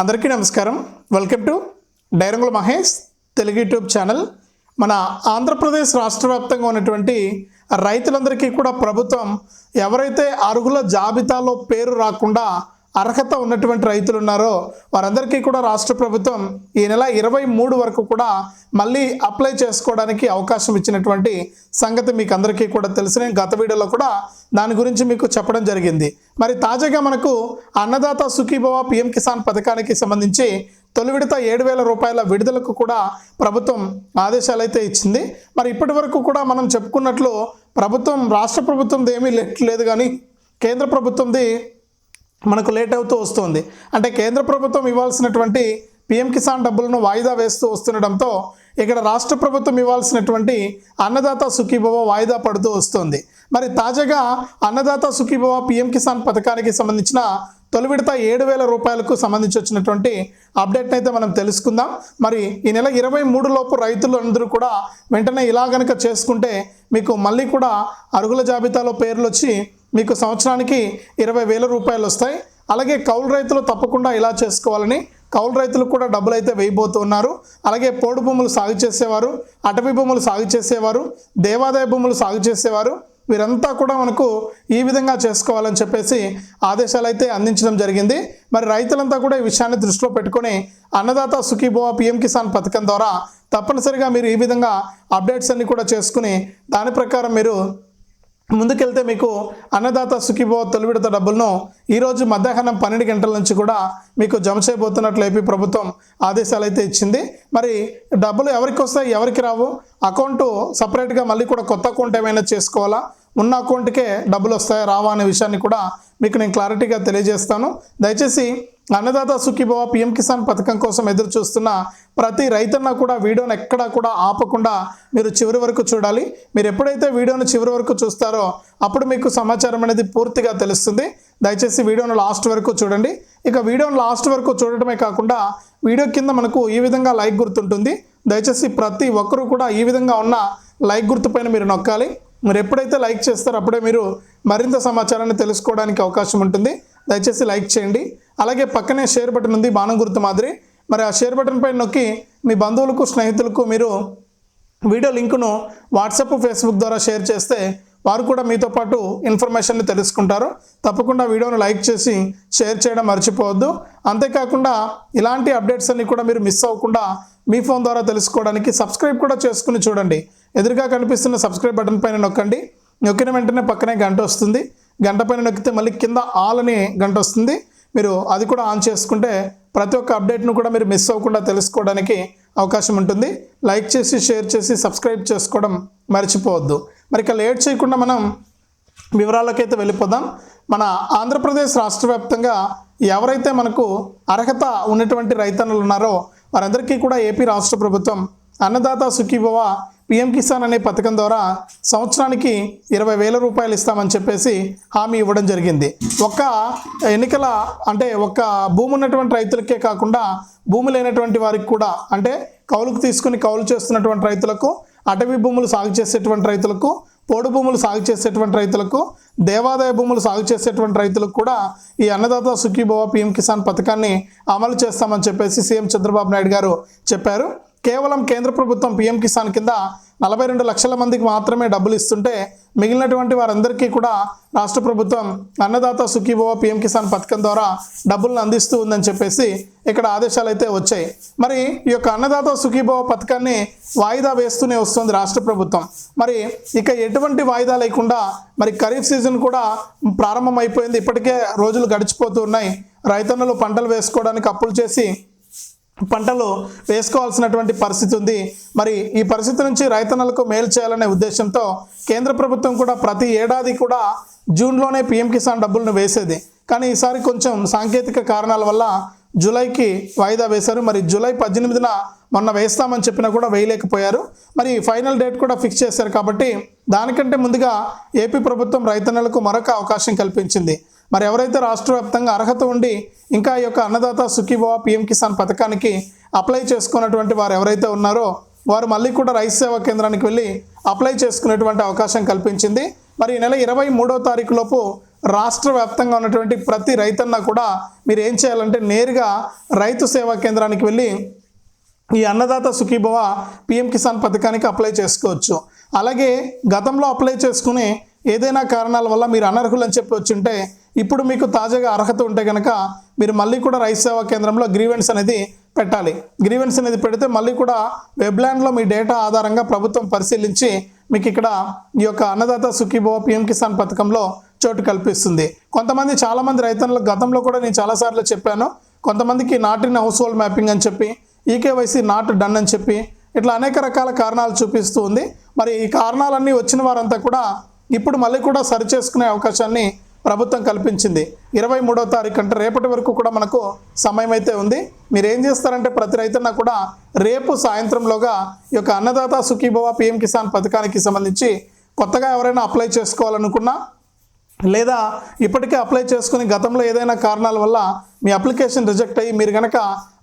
అందరికీ నమస్కారం. Welcome to Dairangula Mahesh Telugu YouTube channel. మన ఆంధ్రప్రదేశ్ రాష్ట్ర వ్యాప్తంగా ఉన్నటువంటి రైతులందరికీ కూడా ప్రభుత్వం ఎవరైతే అర్హుల జాబితాలో పేరు రాకుండా అర్హత ఉన్నటువంటి రైతులు ఉన్నారో వారందరికీ కూడా రాష్ట్ర ప్రభుత్వం ఈ నెల ఇరవై మూడు వరకు కూడా మళ్ళీ అప్లై చేసుకోవడానికి అవకాశం ఇచ్చినటువంటి సంగతి మీకు అందరికీ కూడా తెలిసి. నేను గత వీడియోలో కూడా దాని గురించి మీకు చెప్పడం జరిగింది. మరి తాజాగా మనకు అన్నదాత సుఖీభవ పిఎం కిసాన్ పథకానికి సంబంధించి తొలి విడత ఏడు వేల రూపాయల విడుదలకు కూడా ప్రభుత్వం ఆదేశాలు అయితే ఇచ్చింది. మరి ఇప్పటి వరకు కూడా మనం చెప్పుకున్నట్లు ప్రభుత్వం రాష్ట్ర ప్రభుత్వంది ఏమీ లేట్ లేదు కానీ కేంద్ర ప్రభుత్వంది మనకు లేట్ అవుతూ వస్తుంది. అంటే కేంద్ర ప్రభుత్వం ఇవ్వాల్సినటువంటి పిఎం కిసాన్ డబ్బులను వాయిదా వేస్తూ వస్తుండడంతో ఇక్కడ రాష్ట్ర ప్రభుత్వం ఇవ్వాల్సినటువంటి అన్నదాత సుఖీభవ వాయిదా పడుతూ వస్తుంది. మరి తాజాగా అన్నదాత సుఖీభవ పిఎం కిసాన్ పథకానికి సంబంధించిన తొలి విడత ఏడు వేల రూపాయలకు సంబంధించి వచ్చినటువంటి అప్డేట్ని అయితే మనం తెలుసుకుందాం. మరి ఈ నెల ఇరవై మూడు లోపు రైతులు అందరూ కూడా వెంటనే ఇలా గనక చేసుకుంటే మీకు మళ్ళీ కూడా అరుగుల జాబితాలో పేర్లు వచ్చి మీకు సంవత్సరానికి ఇరవై వేల రూపాయలు వస్తాయి. అలాగే కౌలు రైతులు తప్పకుండా ఇలా చేసుకోవాలని కౌలు రైతులు కూడా డబ్బులు అయితే వేయబోతున్నారు అలాగే పోడు భూములు సాగు చేసేవారు అటవీ భూములు సాగు చేసేవారు దేవాదాయ భూములు సాగు చేసేవారు వీరంతా కూడా మనకు ఈ విధంగా చేసుకోవాలని చెప్పేసి ఆదేశాలు అయితే అందించడం జరిగింది. మరి రైతులంతా కూడా ఈ విషయాన్ని దృష్టిలో పెట్టుకొని అన్నదాత సుఖీభవ పిఎం కిసాన్ పథకం ద్వారా తప్పనిసరిగా మీరు ఈ విధంగా అప్డేట్స్ అన్ని కూడా చేసుకుని దాని ప్రకారం మీరు ముందుకెళ్తే మీకు అన్నదాత సుఖీభవ తొలి విడత డబ్బులను ఈరోజు మధ్యాహ్నం పన్నెండు గంటల నుంచి కూడా మీకు జమ చేయబోతున్నట్లు ఏపీ ప్రభుత్వం ఆదేశాలు అయితే ఇచ్చింది. మరి డబ్బులు ఎవరికి వస్తాయి ఎవరికి రావు? అకౌంట్ సపరేట్గా మళ్ళీ కూడా కొత్త అకౌంట్ ఏమైనా చేసుకోవాలా? ఉన్న అకౌంట్కే డబ్బులు వస్తాయా రావా అనే విషయాన్ని కూడా మీకు నేను క్లారిటీగా తెలియజేస్తాను. దయచేసి అన్నదాత సుఖీభవ పిఎం కిసాన్ పథకం కోసం ఎదురు చూస్తున్న ప్రతి రైతన్న కూడా వీడియోను ఎక్కడా కూడా ఆపకుండా మీరు చివరి వరకు చూడాలి. మీరు ఎప్పుడైతే వీడియోను చివరి వరకు చూస్తారో అప్పుడు మీకు సమాచారం అనేది పూర్తిగా తెలుస్తుంది. దయచేసి వీడియోను లాస్ట్ వరకు చూడండి. ఇక వీడియోను లాస్ట్ వరకు చూడటమే కాకుండా వీడియో కింద మనకు ఈ విధంగా లైక్ గుర్తుంటుంది. దయచేసి ప్రతి ఒక్కరూ కూడా ఈ విధంగా ఉన్న లైక్ గుర్తుపైన మీరు నొక్కాలి. మీరు ఎప్పుడైతే లైక్ చేస్తారో అప్పుడే మీరు మరింత సమాచారాన్ని తెలుసుకోవడానికి అవకాశం ఉంటుంది. దయచేసి లైక్ చేయండి. అలాగే పక్కనే షేర్ బటన్ ఉంది బాణం గుర్తు మాదిరి. మరి ఆ షేర్ బటన్ పైన నొక్కి మీ బంధువులకు స్నేహితులకు మీరు వీడియో లింకును వాట్సాప్ ఫేస్బుక్ ద్వారా షేర్ చేస్తే వారు కూడా మీతో పాటు ఇన్ఫర్మేషన్ని తెలుసుకుంటారు. తప్పకుండా వీడియోను లైక్ చేసి షేర్ చేయడం మర్చిపోవద్దు. అంతేకాకుండా ఇలాంటి అప్డేట్స్ అన్ని కూడా మీరు మిస్ అవ్వకుండా మీ ఫోన్ ద్వారా తెలుసుకోవడానికి సబ్స్క్రైబ్ కూడా చేసుకుని చూడండి. ఎదురుగా కనిపిస్తున్న సబ్స్క్రైబ్ బటన్ పైన నొక్కండి. నొక్కిన వెంటనే పక్కనే గంట వస్తుంది. గంట పైన నొక్కితే మళ్ళీ కింద ఆల్ అని గంట వస్తుంది. మీరు అది కూడా ఆన్ చేసుకుంటే ప్రతి ఒక్క అప్డేట్ను కూడా మీరు మిస్ అవ్వకుండా తెలుసుకోవడానికి అవకాశం ఉంటుంది. లైక్ చేసి షేర్ చేసి సబ్స్క్రైబ్ చేసుకోవడం మర్చిపోవద్దు. మరి ఇక లేట్ చేయకుండా మనం వివరాలకైతే వెళ్ళిపోదాం. మన ఆంధ్రప్రదేశ్ రాష్ట్ర వ్యాప్తంగా ఎవరైతే మనకు అర్హత ఉన్నటువంటి రైతన్నులు ఉన్నారో వారందరికీ కూడా ఏపీ రాష్ట్ర ప్రభుత్వం అన్నదాత సుఖీభవ పిఎం కిసాన్ అనే పథకం ద్వారా సంవత్సరానికి ఇరవై వేల రూపాయలు ఇస్తామని చెప్పేసి హామీ ఇవ్వడం జరిగింది. ఒక్క ఎన్నికల అంటే ఒక్క భూమి ఉన్నటువంటి రైతులకే కాకుండా భూమి లేనటువంటి వారికి కూడా అంటే కౌలుకు తీసుకుని కౌలు చేస్తున్నటువంటి రైతులకు అటవీ భూములు సాగు చేసేటువంటి రైతులకు పోడు భూములు సాగు చేసేటువంటి రైతులకు దేవాదాయ భూములు సాగు చేసేటువంటి రైతులకు కూడా ఈ అన్నదాత సుఖీభవ పిఎం కిసాన్ పథకాన్ని అమలు చేస్తామని చెప్పేసి సీఎం చంద్రబాబు నాయుడు గారు చెప్పారు. కేవలం కేంద్ర ప్రభుత్వం పిఎం కిసాన్ కింద నలభై రెండు లక్షల మందికి మాత్రమే డబ్బులు ఇస్తుంటే మిగిలినటువంటి వారందరికీ కూడా రాష్ట్ర ప్రభుత్వం అన్నదాత సుఖీభవ పిఎం కిసాన్ పథకం ద్వారా డబ్బులను అందిస్తూ ఉందని చెప్పేసి ఇక్కడ ఆదేశాలు అయితే వచ్చాయి. మరి ఈ యొక్క అన్నదాత సుఖీభవ పథకాన్ని వాయిదా వేస్తూనే వస్తుంది రాష్ట్ర ప్రభుత్వం. మరి ఇక ఎటువంటి వాయిదా లేకుండా మరి ఖరీఫ్ సీజన్ కూడా ప్రారంభమైపోయింది. ఇప్పటికే రోజులు గడిచిపోతూ ఉన్నాయి. రైతన్నులు పంటలు వేసుకోవడానికి అప్పులు చేసి పంటలు వేసుకోవాల్సినటువంటి పరిస్థితి ఉంది. మరి ఈ పరిస్థితి నుంచి రైతన్నలకు మేలు చేయాలనే ఉద్దేశంతో కేంద్ర ప్రభుత్వం కూడా ప్రతి ఏడాది కూడా జూన్లోనే పిఎం కిసాన్ డబ్బులను వేసేది. కానీ ఈసారి కొంచెం సాంకేతిక కారణాల వల్ల జూలైకి వాయిదా వేశారు. మరి జూలై పద్దెనిమిదిన మొన్న వేస్తామని చెప్పినా కూడా వేయలేకపోయారు. మరి ఫైనల్ డేట్ కూడా ఫిక్స్ చేశారు కాబట్టి దానికంటే ముందుగా ఏపీ ప్రభుత్వం రైతన్నలకు మరొక అవకాశం కల్పించింది. మరి ఎవరైతే రాష్ట్ర వ్యాప్తంగా అర్హత ఉండి ఇంకా ఈ యొక్క అన్నదాత సుఖీభవ పిఎం కిసాన్ పథకానికి అప్లై చేసుకున్నటువంటి వారు ఎవరైతే ఉన్నారో వారు మళ్ళీ కూడా రైతు సేవా కేంద్రానికి వెళ్ళి అప్లై చేసుకునేటువంటి అవకాశం కల్పించింది. మరి ఈ నెల ఇరవై మూడో తారీఖు లోపు రాష్ట్ర వ్యాప్తంగా ఉన్నటువంటి ప్రతి రైతన్న కూడా మీరు ఏం చేయాలంటే నేరుగా రైతు సేవా కేంద్రానికి వెళ్ళి ఈ అన్నదాత సుఖీభవ పిఎం కిసాన్ పథకానికి అప్లై చేసుకోవచ్చు. అలాగే గతంలో అప్లై చేసుకుని ఏదైనా కారణాల వల్ల మీరు అనర్హులు అని చెప్పి వచ్చుంటే ఇప్పుడు మీకు తాజాగా అర్హత ఉంటే కనుక మీరు మళ్ళీ కూడా రైతు సేవా కేంద్రంలో గ్రీవెన్స్ అనేది పెట్టాలి. గ్రీవెన్స్ అనేది పెడితే మళ్ళీ కూడా వెబ్లాండ్లో మీ డేటా ఆధారంగా ప్రభుత్వం పరిశీలించి మీకు ఇక్కడ ఈ యొక్క అన్నదాత సుఖీభవ పిఎం కిసాన్ పథకంలో చోటు కల్పిస్తుంది. కొంతమంది చాలామంది రైతన్నులకు గతంలో కూడా నేను చాలాసార్లు చెప్పాను కొంతమందికి not in house hold mapping అని చెప్పి ఈకేవైసీ నాట్ డన్ అని చెప్పి ఇట్లా అనేక రకాల కారణాలు చూపిస్తూ ఉంది. మరి ఈ కారణాలన్నీ వచ్చిన వారంతా కూడా ఇప్పుడు మళ్ళీ కూడా సరి చేసుకునే అవకాశాన్ని ప్రభుత్వం కల్పించింది. ఇరవై మూడో తారీఖు అంటే రేపటి వరకు కూడా మనకు సమయం అయితే ఉంది. మీరు ఏం చేస్తారంటే ప్రతి రైతున్న కూడా రేపు సాయంత్రంలోగా ఈ యొక్క అన్నదాత సుఖీభవ పిఎం కిసాన్ పథకానికి సంబంధించి కొత్తగా ఎవరైనా అప్లై చేసుకోవాలనుకున్నా లేదా ఇప్పటికే అప్లై చేసుకుని గతంలో ఏదైనా కారణాల వల్ల మీ అప్లికేషన్ రిజెక్ట్ అయ్యి మీరు కనుక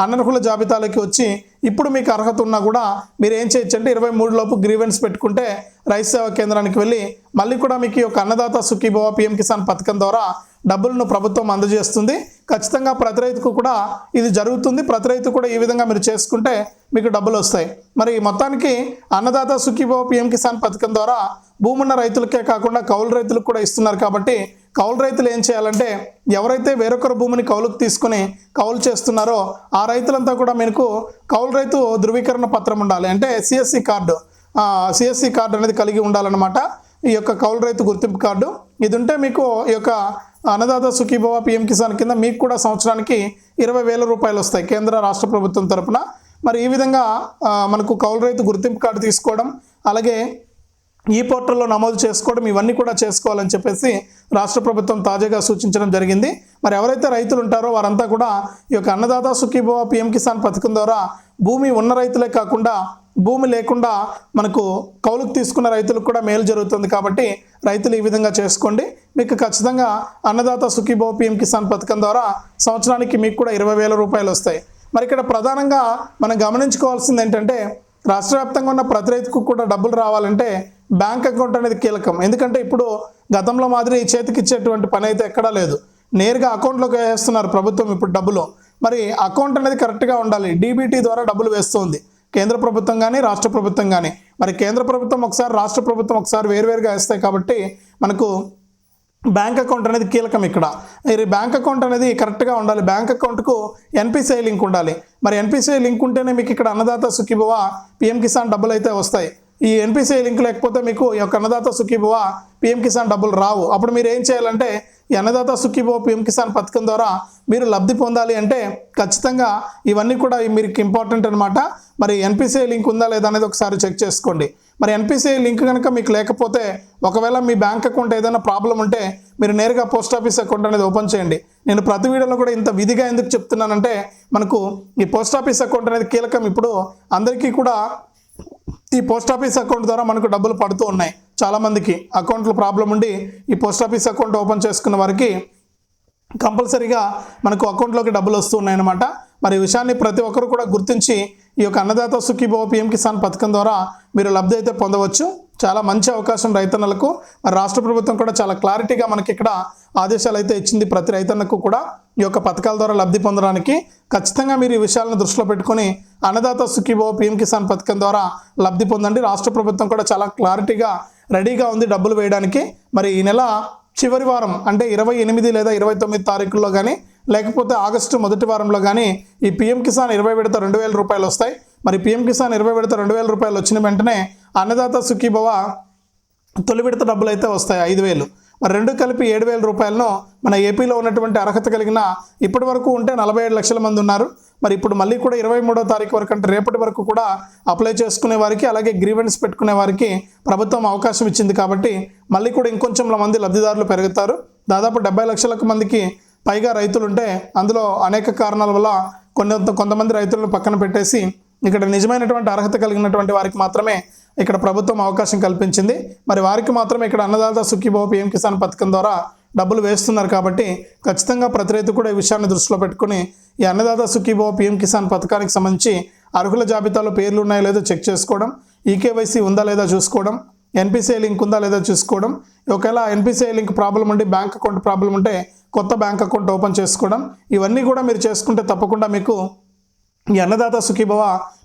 అనర్హుల జాబితాలోకి వచ్చి ఇప్పుడు మీకు అర్హత ఉన్నా కూడా మీరు ఏం చేయొచ్చు అంటే ఇరవై మూడు లోపు గ్రీవెన్స్ పెట్టుకుంటే రైతు సేవా కేంద్రానికి వెళ్ళి మళ్ళీ కూడా మీకు ఈ యొక్క అన్నదాత సుఖీభవ పిఎం కిసాన్ పథకం ద్వారా డబ్బులను ప్రభుత్వం అందజేస్తుంది. ఖచ్చితంగా ప్రతి రైతుకు కూడా ఇది జరుగుతుంది. ప్రతి రైతు కూడా ఈ విధంగా మీరు చేసుకుంటే మీకు డబ్బులు వస్తాయి. మరి మొత్తానికి అన్నదాత సుఖీభావ పిఎం కిసాన్ పథకం ద్వారా భూమున్న రైతులకే కాకుండా కౌలు రైతులకు కూడా ఇస్తున్నారు కాబట్టి కౌలు రైతులు ఏం చేయాలంటే ఎవరైతే వేరొకరు భూమిని కౌలుకు తీసుకుని కౌలు చేస్తున్నారో ఆ రైతులంతా కూడా మీకు కౌలు రైతు ధృవీకరణ పత్రం ఉండాలి. అంటే సిఎస్సి కార్డు. సిఎస్సి కార్డు అనేది కలిగి ఉండాలన్నమాట. ఈ యొక్క కౌలు రైతు గుర్తింపు కార్డు. ఇది ఉంటే మీకు ఈ యొక్క అన్నదాత సుఖీభవ పిఎం కిసాన్ కింద మీకు కూడా సంవత్సరానికి ఇరవై వేల రూపాయలు వస్తాయి కేంద్ర రాష్ట్ర ప్రభుత్వం తరపున. మరి ఈ విధంగా మనకు కౌలు రైతు గుర్తింపు కార్డు తీసుకోవడం అలాగే ఈ పోర్టల్లో నమోదు చేసుకోవడం ఇవన్నీ కూడా చేసుకోవాలని చెప్పేసి రాష్ట్ర ప్రభుత్వం తాజాగా సూచించడం జరిగింది. మరి ఎవరైతే రైతులు ఉంటారో వారంతా కూడా ఈ యొక్క అన్నదాత సుఖీభవ పిఎం కిసాన్ పథకం ద్వారా భూమి ఉన్న రైతులే కాకుండా భూమి లేకుండా మనకు కౌలుకు తీసుకున్న రైతులకు కూడా మేలు జరుగుతుంది కాబట్టి రైతులు ఈ విధంగా చేసుకోండి. మీకు ఖచ్చితంగా అన్నదాత సుఖీభవ పిఎం కిసాన్ పథకం ద్వారా సంవత్సరానికి మీకు కూడా ఇరవై వేల రూపాయలు వస్తాయి. మరి ఇక్కడ ప్రధానంగా మనం గమనించుకోవాల్సింది ఏంటంటే రాష్ట్ర వ్యాప్తంగా ఉన్న ప్రతి రైతుకు కూడా డబ్బులు రావాలంటే బ్యాంక్ అకౌంట్ అనేది కీలకం. ఎందుకంటే ఇప్పుడు గతంలో మాదిరి చేతికి ఇచ్చేటువంటి పని అయితే ఎక్కడా లేదు. నేరుగా అకౌంట్లోకి వేస్తున్నారు ప్రభుత్వం ఇప్పుడు డబ్బులు. మరి అకౌంట్ అనేది కరెక్ట్గా ఉండాలి. డీబీటీ ద్వారా డబ్బులు వేస్తుంది. కేంద్ర ప్రభుత్వం కానీ రాష్ట్ర ప్రభుత్వం కానీ మరి కేంద్ర ప్రభుత్వం ఒకసారి రాష్ట్ర ప్రభుత్వం ఒకసారి వేరువేరుగా వేస్తాయి కాబట్టి మనకు బ్యాంక్ అకౌంట్ అనేది కీలకం ఇక్కడ. మరి బ్యాంక్ అకౌంట్ అనేది కరెక్ట్గా ఉండాలి. బ్యాంక్ అకౌంట్కు ఎన్పిసిఐ లింక్ ఉండాలి. మరి ఎన్పిసిఐ లింక్ ఉంటేనే మీకు ఇక్కడ అన్నదాత సుఖీభవ పిఎం కిసాన్ డబ్బులు అయితే వస్తాయి. ఈ ఎన్పిసిఐ లింక్ లేకపోతే మీకు ఈ యొక్క అన్నదాత సుఖీభవ పిఎం కిసాన్ డబ్బులు రావు. అప్పుడు మీరు ఏం చేయాలంటే ఈ అన్నదాత సుఖీభవ పిఎం కిసాన్ పథకం ద్వారా మీరు లబ్ధి పొందాలి అంటే ఖచ్చితంగా ఇవన్నీ కూడా మీకు ఇంపార్టెంట్ అనమాట మరి ఎన్పిసిఐ లింక్ ఉందా లేదా అనేది ఒకసారి చెక్ చేసుకోండి. మరి ఎన్పిసిఐ లింక్ కనుక మీకు లేకపోతే ఒకవేళ మీ బ్యాంక్ అకౌంట్ ఏదైనా ప్రాబ్లం ఉంటే మీరు నేరుగా పోస్ట్ ఆఫీస్ అకౌంట్ అనేది ఓపెన్ చేయండి. నేను ప్రతి వీడియోలో కూడా ఇంత విధిగా ఎందుకు చెప్తున్నానంటే మనకు ఈ పోస్ట్ ఆఫీస్ అకౌంట్ అనేది కీలకం. ఇప్పుడు అందరికీ కూడా ఈ పోస్ట్ ఆఫీస్ అకౌంట్ ద్వారా మనకు డబ్బులు పడుతూ ఉన్నాయి. చాలామందికి అకౌంట్లో ప్రాబ్లం ఉండి ఈ పోస్ట్ ఆఫీస్ అకౌంట్ ఓపెన్ చేసుకున్న వారికి కంపల్సరీగా మనకు అకౌంట్లోకి డబ్బులు వస్తున్నాయి అన్నమాట మరి ఈ విషయాన్ని ప్రతి ఒక్కరు కూడా గుర్తించి ఈ యొక్క అన్నదాత సుఖీభవ పిఎం కిసాన్ పథకం ద్వారా మీరు లబ్ధి అయితే పొందవచ్చు. చాలా మంచి అవకాశం రైతన్నలకు. మరి రాష్ట్ర ప్రభుత్వం కూడా చాలా క్లారిటీగా మనకి ఇక్కడ ఆదేశాలు అయితే ఇచ్చింది ప్రతి రైతన్నకు కూడా ఈ యొక్క పథకాల ద్వారా లబ్ధి పొందడానికి. ఖచ్చితంగా మీరు ఈ విషయాలను దృష్టిలో పెట్టుకొని అన్నదాత సుఖీభవ పిఎం కిసాన్ పథకం ద్వారా లబ్ధి పొందండి. రాష్ట్ర ప్రభుత్వం కూడా చాలా క్లారిటీగా రెడీగా ఉంది డబ్బులు వేయడానికి. మరి ఈ నెల చివరి వారం అంటే ఇరవై ఎనిమిది లేదా ఇరవై తొమ్మిది తారీఖుల్లో కానీ లేకపోతే ఆగస్టు మొదటి వారంలో కానీ ఈ పిఎం కిసాన్ ఇరవై విడత రెండు వేల రూపాయలు వస్తాయి. మరి పిఎం కిసాన్ ఇరవై విడత రెండు వేల రూపాయలు వచ్చిన వెంటనే అన్నదాత సుఖీభవ తొలి విడత డబ్బులు అయితే వస్తాయి ఐదు వేలు. మరి రెండు కలిపి ఏడు వేల రూపాయలను మన ఏపీలో ఉన్నటువంటి అర్హత కలిగిన ఇప్పటి వరకు ఉంటే నలభై ఏడు లక్షల మంది ఉన్నారు. మరి ఇప్పుడు మళ్ళీ కూడా ఇరవై మూడో తారీఖు వరకు అంటే రేపటి వరకు కూడా అప్లై చేసుకునే వారికి అలాగే గ్రీవెన్స్ పెట్టుకునే వారికి ప్రభుత్వం అవకాశం ఇచ్చింది కాబట్టి మళ్ళీ కూడా ఇంకొంచెం మంది లబ్ధిదారులు పెరుగుతారు. దాదాపు డెబ్బై లక్షలకు మందికి పైగా రైతులు ఉంటే అందులో అనేక కారణాల వల్ల కొన్ని కొంతమంది రైతులను పక్కన పెట్టేసి ఇక్కడ నిజమైనటువంటి అర్హత కలిగినటువంటి వారికి మాత్రమే ఇక్కడ ప్రభుత్వం అవకాశం కల్పించింది. మరి వారికి మాత్రమే ఇక్కడ అన్నదాత సుఖీభవ పిఎం కిసాన్ పథకం ద్వారా డబ్బులు వేస్తున్నారు కాబట్టి ఖచ్చితంగా ప్రతి రైతు కూడా ఈ విషయాన్ని దృష్టిలో పెట్టుకుని ఈ అన్నదాత సుఖీభవ పిఎం కిసాన్ పథకానికి సంబంధించి అర్హుల జాబితాలో పేర్లు ఉన్నాయో లేదో చెక్ చేసుకోవడం ఈకేవైసీ ఉందా లేదా చూసుకోవడం ఎన్పిసిఐ లింక్ ఉందా లేదా చూసుకోవడం. ఒకవేళ ఎన్పిసిఐ లింక్ ప్రాబ్లం ఉండి బ్యాంక్ అకౌంట్ ప్రాబ్లం ఉంటే కొత్త బ్యాంక్ అకౌంట్ ఓపెన్ చేసుకోవడం. ఇవన్నీ కూడా మీరు చేసుకుంటే తప్పకుండా మీకు ఈ అన్నదాత సుఖీభవ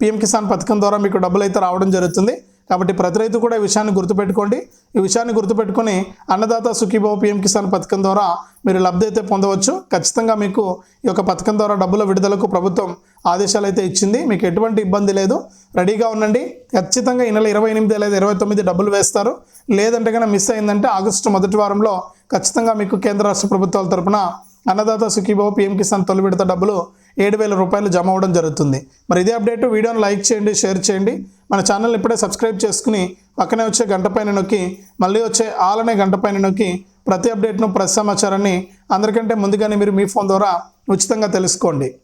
పిఎం కిసాన్ పథకం ద్వారా మీకు డబ్బులు అయితే రావడం జరుగుతుంది. కాబట్టి ప్రతి రైతు కూడా ఈ విషయాన్ని గుర్తుపెట్టుకోండి. ఈ విషయాన్ని గుర్తుపెట్టుకొని అన్నదాత సుఖీభావ పిఎం కిసాన్ పథకం ద్వారా మీరు లబ్ధి అయితే పొందవచ్చు. ఖచ్చితంగా మీకు ఈ యొక్క పథకం ద్వారా డబ్బుల విడుదలకు ప్రభుత్వం ఆదేశాలు అయితే ఇచ్చింది. మీకు ఎటువంటి ఇబ్బంది లేదు. రెడీగా ఉండండి. ఖచ్చితంగా ఈ నెల ఇరవై ఎనిమిది లేదా ఇరవై తొమ్మిది డబ్బులు వేస్తారు. లేదంటే కనుక మిస్ అయిందంటే ఆగస్టు మొదటి వారంలో ఖచ్చితంగా మీకు కేంద్ర రాష్ట్ర ప్రభుత్వాల తరపున అన్నదాత సుఖీభావ పిఎం కిసాన్ తొలి విడత డబ్బులు ఏడు వేల రూపాయలు జమ అవ్వడం జరుగుతుంది. మరి ఇదే అప్డేట్ వీడియోని లైక్ చేయండి షేర్ చేయండి. మన ఛానల్ని ఇప్పుడే సబ్స్క్రైబ్ చేసుకుని పక్కనే వచ్చే గంట పైన నొక్కి మళ్ళీ వచ్చే ఆలనే గంట పైన నొక్కి ప్రతి అప్డేట్ను ప్రతి సమాచారాన్ని అందరికంటే ముందుగానే మీరు మీ ఫోన్ ద్వారా ఉచితంగా తెలుసుకోండి.